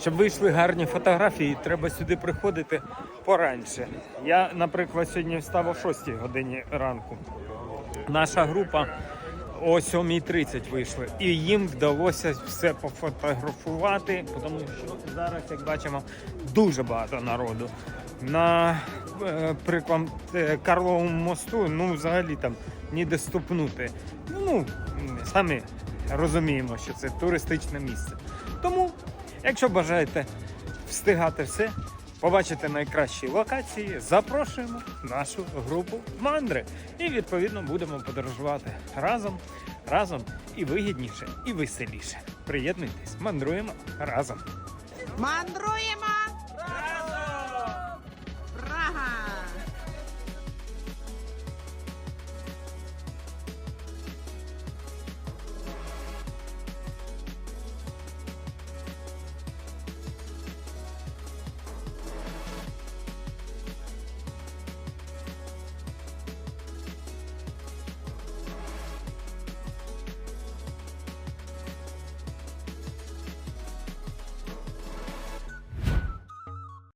щоб вийшли гарні фотографії, треба сюди приходити пораньше. Я, наприклад, сьогодні встав о 6 годині ранку. Наша група о 7.30 вийшли, і їм вдалося все пофотографувати, тому що зараз, як бачимо, дуже багато народу. На е, приклад е, Карловому мосту, ну взагалі там ніде ступнути. Ну, самі розуміємо, що це туристичне місце. Тому, якщо бажаєте встигати все, побачити найкращі локації, запрошуємо нашу групу мандри. І відповідно будемо подорожувати разом, разом і вигідніше, і веселіше. Приєднуйтесь, мандруємо разом. Мандруємо!